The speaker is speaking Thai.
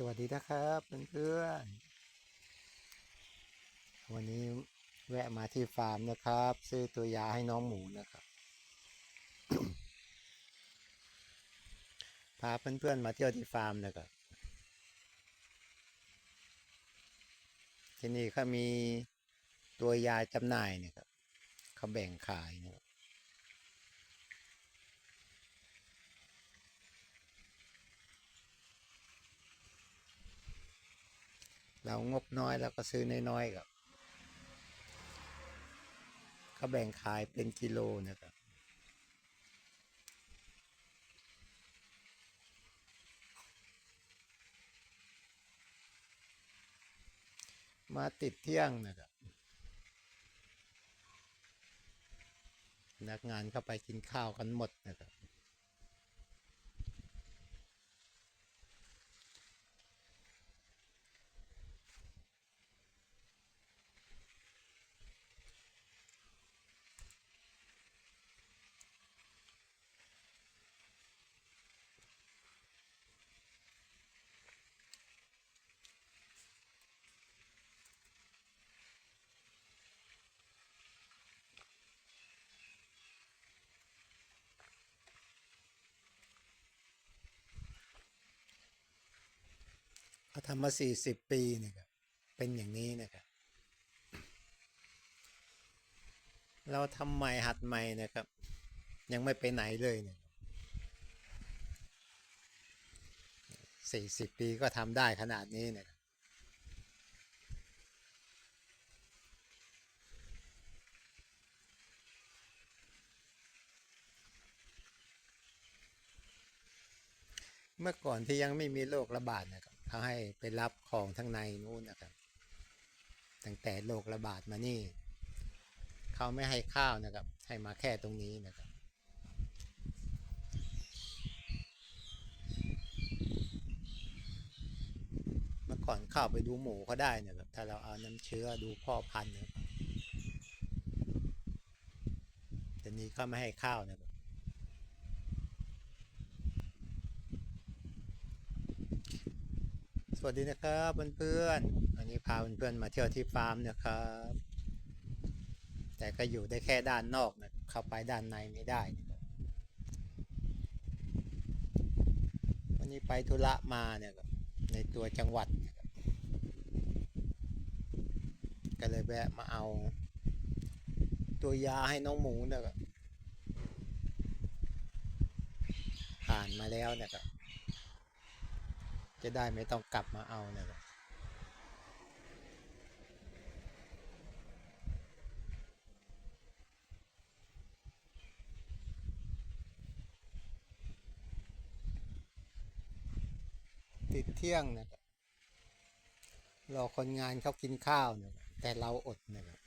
สวัสดีนะครับเพื่อนๆวันนี้แวะมาที่ฟาร์มนะครับ ซื้อตัวยาให้น้องหมูนะครับ พาเพื่อนๆมาเที่ยวที่ฟาร์มนะครับ ที่นี่เขามีตัวยาจำหน่ายนะครับเขาแบ่งขายนะครับ เรางบน้อยเราก็ซื้อน้อยๆกับเขาแบ่งขายเป็นกิโลนะครับมาติดเที่ยงนะครับนักงานเข้าไปกินข้าวกันหมดนะครับ ทำมาสี่สิบปีเนะครับเป็นอย่างนี้นะครับ เราทำใหม่หัดใหม่นะครับ ยังไม่ไปไหนเลยเนี่ยสี่สิบปีก็ทำได้ขนาดนี้เนะครับเมื่อก่อนที่ยังไม่มีโรคระบาดนะครับ เขาให้ไปรับของทั้งในนู้นนะครับ ตั้งแต่โรคระบาดมานี่ เขาไม่ให้ข้าวนะครับ ให้มาแค่ตรงนี้นะครับเมื่อก่อนเข้าไปดูหมูเขาได้นะครับถ้าเราเอาน้ำเชื้อดูพ่อพันธุ์นะครับแต่นี้เขาไม่ให้ข้าวนะครับ ส วัสดีนะครับเพื่อนๆวันนี้พาเพื่อนๆมาเที่ยวที่ฟาร์มนะครับ แต่ก็อยู่ได้แค่ด้านนอกนะเข้าไปด้านในไม่ได้ วันนี้ไปธุระมาเนี่ยในตัวจังหวัด ก็เลยแวะมาเอา ตัวยาให้น้องหมูนะครับผ่านมาแล้วนะครับ จะได้ไม่ต้องกลับมาเอาเนะครับติดเที่ยงนะครับรอคนงานเขากินข้าวเนะครับแต่เราอดนะครับ